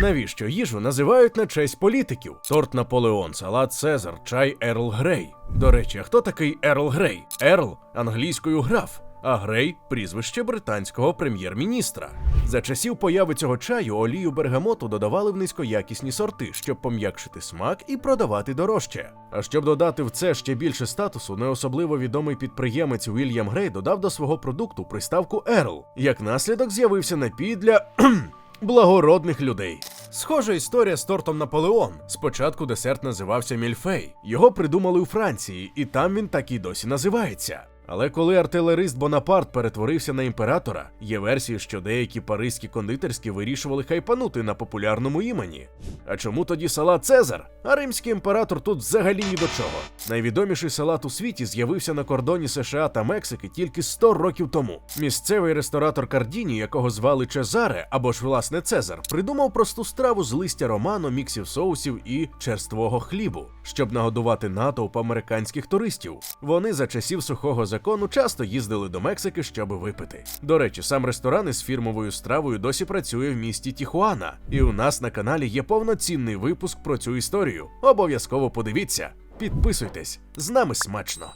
Навіщо їжу називають на честь політиків? Торт Наполеон, салат Цезар, чай Ерл Грей. До речі, а хто такий Ерл Грей? Ерл англійською граф, а Грей прізвище британського прем'єр-міністра. За часів появи цього чаю олію бергамоту додавали в низькоякісні сорти, щоб пом'якшити смак і продавати дорожче. А щоб додати в це ще більше статусу, не особливо відомий підприємець Уільям Грей додав до свого продукту приставку Ерл. Як наслідок з'явився напій для благородних людей. Схожа історія з тортом Наполеон. Спочатку десерт називався Мільфей. Його придумали у Франції, і там він так і досі називається. Але коли артилерист Бонапарт перетворився на імператора, є версії, що деякі паризькі кондитерські вирішували хайпанути на популярному імені. А чому тоді салат Цезар? А римський імператор тут взагалі ні до чого. Найвідоміший салат у світі з'явився на кордоні США та Мексики тільки 100 років тому. Місцевий ресторатор Кардіні, якого звали Чезаре або ж власне Цезар, придумав просту страву з листя роману, міксів соусів і черствого хлібу, щоб нагодувати натовп американських туристів. Вони за часів сухого закону часто їздили до Мексики, щоб випити. До речі, сам ресторан із фірмовою стравою досі працює в місті Тіхуана, і у нас на каналі є повноцінний випуск про цю історію. Обов'язково подивіться. Підписуйтесь, з нами смачно.